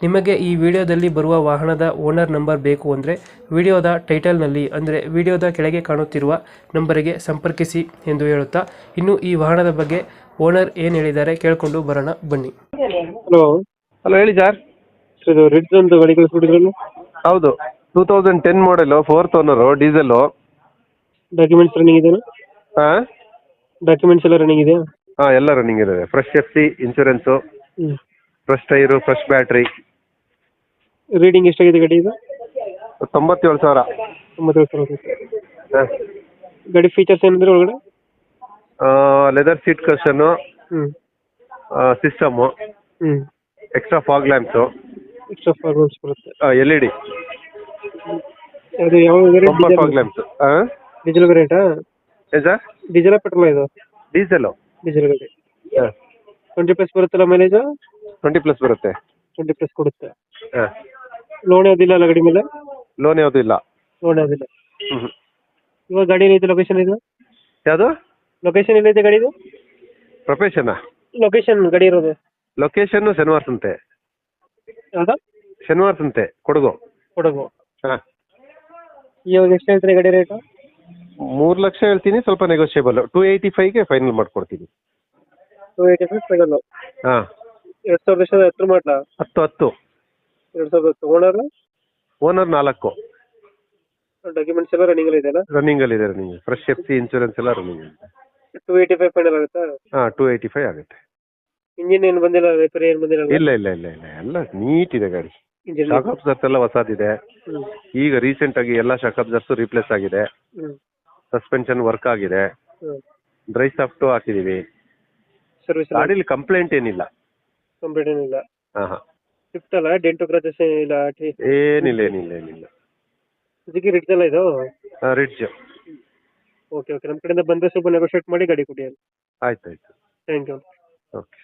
ನಿಮಗೆ ಈ ವಿಡಿಯೋದಲ್ಲಿ ಬರುವ ವಾಹನದ ಓನರ್ ನಂಬರ್ ಬೇಕು ಅಂದರೆ ವಿಡಿಯೋದ ಟೈಟಲ್ನಲ್ಲಿ ಅಂದರೆ ವಿಡಿಯೋದ ಕೆಳಗೆ ಕಾಣುತ್ತಿರುವ ನಂಬರಿಗೆ ಸಂಪರ್ಕಿಸಿ ಎಂದು ಹೇಳುತ್ತಾ ಇನ್ನು ಈ ವಾಹನದ ಬಗ್ಗೆ ಓನರ್ ಏನು ಹೇಳಿದ್ದಾರೆ ಕೇಳಿಕೊಂಡು ಬರೋಣ ಬನ್ನಿ. ಹಲೋ. ಹಲೋ ಹೇಳಿ ಸರ್. ಇದು ರೆಡ್ ಒಂದು ಗಾಡಿ ಕಳಿಸ್ಬಿಟ್ಟಿದ್ರು ಹೌದು. Two thousand ten model fourth owner diesel documents running ಇದೆ ಹಾಂ ಡಾಕ್ಯುಮೆಂಟ್ಸ್ ಎಲ್ಲ ರನ್ನಿಂಗ್ ಇದೆಯಾ? ಹಾಂ ಎಲ್ಲ ರನ್ನಿಂಗ್ ಇದೆ ಫ್ರೆಶ್ ಎಫ್ ಸಿ ಇನ್ಶೂರೆನ್ಸು ಹ್ಞೂ fresh tyre fresh battery reading ಎಷ್ಟಾಗಿದೆ ಗಾಡಿ ಇದು? ತೊಂಬತ್ತೇಳು ಸಾವಿರ. ತೊಂಬತ್ತೇಳು ಸಾವಿರ ಹಾಂ. ಗಾಡಿ ಫೀಚರ್ಸ್ ಏನಂದ್ರೆ ಒಳಗಡೆ? ಲೆದರ್ ಸೀಟ್ ಕಷನ್ನು ಹ್ಮ್. ಸಿಸ್ಟಮು ಹ್ಮ್. Extra fog lamps extra formals ಬರುತ್ತೆ. ಎಲ್ ಇ ಡಿ ಅದು ಯಾವ ಬಂಪರ್ ಫಾಗ್ ಲ್ಯಾಂಪ್ಸು ಹಾಂ ಡೀಸೆಲ್ ರೇಟಾ ಏನು ಸರ್? ಡೀಸೆಲ್ ಪೆಟ್ರೋಲ್ ಇದು? ಡೀಸೆಲು ಡೀಸೆಲ್ ಗಾಡಿ. ಹಾಂ. ಟ್ವೆಂಟಿ ಪ್ಲಸ್ ಬರುತ್ತಲ್ಲ ಮೈಲೇಜ್ ಟ್ವೆಂಟಿ ಪ್ಲಸ್ ಬರುತ್ತೆ. ಟ್ವೆಂಟಿ ಪ್ಲಸ್ ಕೊಡುತ್ತೆ. ಹಾಂ. ಲೋನ್ ಯಾವುದಿಲ್ಲ ಅಲ್ಲ ಗಾಡಿ ಮೇಲೆ? ಲೋನ್ ಯಾವುದೂ ಇಲ್ಲ. ಲೋನ್ ಯಾವುದಿಲ್ಲ. ಹ್ಞೂ ಹ್ಞೂ ಇವಾಗ ಗಾಡಿ ಏನೈತೆ ಲೊಕೇಶನ್ ಇದು? ಯಾವುದು? ಲೊಕೇಶನ್ ಎಲ್ಲೈತೆ ಗಾಡಿದು? ಪ್ರೊಫೆಷನಾ ಲೊಕೇಶನ್ ಗಾಡಿ ಇರೋದು. ಲೊಕೇಶನ್ನು ಶನಿವಾರ ಸಂತೆ. ಯಾವ್ದು? ಶನಿವಾರ ಸಂತೆ ಕೊಡಗು. ಕೊಡಗು. ಹಾಂ. ಇವಾಗ ಎಷ್ಟು ಹೇಳ್ತೀರಿ ಗಾಡಿ ರೇಟು ಮೂರು ಲಕ್ಷ ಹೇಳ್ತೀನಿ ಸ್ವಲ್ಪ ನೆಗೋಷಿಯೇಬಲ್ ಟೂ ಏಯ್ಟಿ ಫೈವ್ಗೆ ಫೈನಲ್ ಮಾಡ್ಕೊಡ್ತೀನಿ. ಟೂ ಏಯ್ಟಿ ಫೈವ್ ಸಿಗಲ್ಲ ಹಾಂ. ಎರಡು ಸಾವಿರದ ಎಷ್ಟು ಹತ್ತು ಮಾಡಲ? ಹತ್ತು ಹತ್ತು. ಎರಡ್ ಸಾವಿರದ ಹತ್ತು. ಓನರ್ ಓನರ್ ನಾಲ್ಕು. ಡಾಕ್ಯುಮೆಂಟ್ಸ್ ಎಲ್ಲ ರನ್ನಿಂಗ್ ಇದೆಯಲ್ಲ? ರನ್ನಿಂಗಲ್ಲಿದೆ running fresh F C insurance ಎಲ್ಲ ರನ್ನಿಂಗ್ ಇದೆ. ಟೂ ಏಯ್ಟಿ ಫೈವ್ ಫೈನಲ್ ಆಗುತ್ತಾ? ಹಾ ಟೂ ಏಯ್ಟಿ ಫೈವ್ ಆಗುತ್ತೆ. ಇಂಜಿನ್ ಏನು ಬಂದಿಲ್ಲ ರಿಪೇರಿ ಏನು ಬಂದಿಲ್ಲ ಇಲ್ಲ ಇಲ್ಲ ಇಲ್ಲ ಇಲ್ಲ. ಎಲ್ಲ ನೀಟ್ ಇದೆ ಗಾಡಿ. ಇಂಜಿನ್ ಶಾಕ್ ಅಬ್ಸರ್ಸ್ ಎಲ್ಲ ಹೊಸದಿದೆ ಈಗ ರೀಸೆಂಟ್ ಆಗಿ ಎಲ್ಲ ಶಾಕ್ ಅಬ್ಸರ್ಸ್ ರಿಪ್ಲೇಸ್ ಆಗಿದೆ. ಸಸ್ಪೆನ್ಷನ್ ವರ್ಕ್ ಆಗಿದೆ. ಡ್ರೈ ಸಾಫ್ಟು ಹಾಕಿದೀವಿ. ಸರ್ವಿಸ್ ಗಾಡೀಲಿ ಕಂಪ್ಲೇಂಟ್ ಏನಿಲ್ಲ. ಕಂಪ್ಲೀಟ್ ಏನಿಲ್ಲ ಸ್ವಿಫ್ಟ್ ಅಲ್ಲ ಡೆಂಟು ಕ್ರಾಚಸ್ ಇಲ್ಲ ಟಿ ಏನಿಲ್ಲ ಏನಿಲ್ಲ ಏನಿಲ್ಲ. ಸುಜುಕಿ ರಿಡ್ಜ್ ಅಲ್ಲ ಇದು? ರಿಡ್ಜ್. ಓಕೆ ಓಕೆ ನಮ್ಮ ಕಡೆಯಿಂದ ಬಂದರೆ ಸ್ವಲ್ಪ ನೆಗೋಷಿಯೇಟ್ ಮಾಡಿ ಗಾಡಿ ಕೊಡಿ ಆಯ್ತು ಆಯ್ತು. Thank you okay